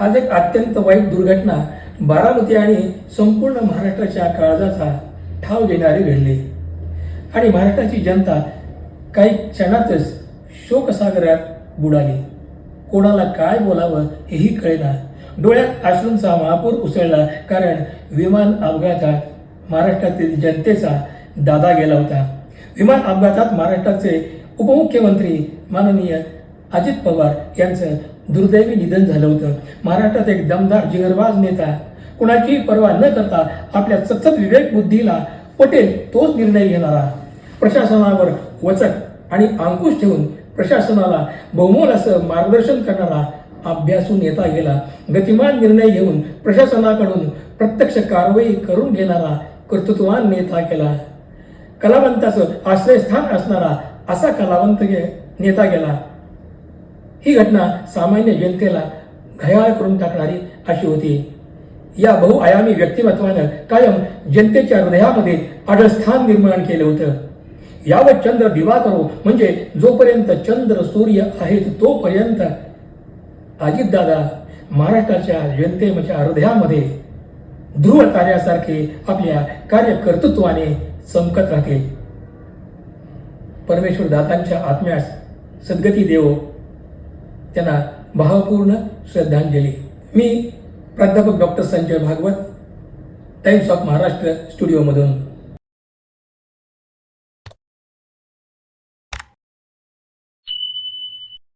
आज एक अत्यंत वाईट दुर्घटना बारामती आणि संपूर्ण महाराष्ट्राच्या काळजाचा ठाव देणारी घडली. आणि महाराष्ट्राची जनता काही क्षणातच शोकसागरात बुडाली. कोणाला काय बोलावं हेही कळेना. डोळ्यात आश्रूंचा महापूर उसळला कारण विमान अपघातात महाराष्ट्रातील जनतेचा दादा गेला होता. विमान अपघातात महाराष्ट्राचे उपमुख्यमंत्री माननीय अजित पवार यांचं दुर्दैवी निधन झालं होतं. महाराष्ट्रात एक दमदार जिगरबाज नेता. कुणाचीही पर्वा न करता आपल्या सतत विवेक बुद्धीला पटेल तोच निर्णय घेणारा. प्रशासनावर वचक आणि अंकुश ठेवून प्रशासनाला बहुमोल असं मार्गदर्शन करणारा अभ्यासू नेता गेला. गतिमान निर्णय घेऊन प्रशासनाकडून प्रत्यक्ष कारवाई करून घेणारा कर्तृत्वान नेता केला कलावंताचं आश्रयस्थान असणारा असा कलावंत नेता गेला. ही घटना सामान्य जनतेला घयाळ करून टाकणारी अशी होती. या बहुआयामी व्यक्तिमत्वानं कायम जनतेच्या हृदयामध्ये आढळस्थान निर्माण केलं होतं. यावत चंद्र दिवा करो म्हणजे जोपर्यंत चंद्र सूर्य आहेत तोपर्यंत अजितदादा महाराष्ट्राच्या जनतेच्या हृदयामध्ये ध्रुव ताऱ्यासारखे आपल्या कार्यकर्तृत्वाने चमकत राहतील. परमेश्वर दातांच्या आत्म्यास सद्गती देवो. त्यांना भावपूर्ण श्रद्धांजली. मी प्राध्यापक doctor Sanjay Bhagwat times of Maharashtra स्टुडिओमधून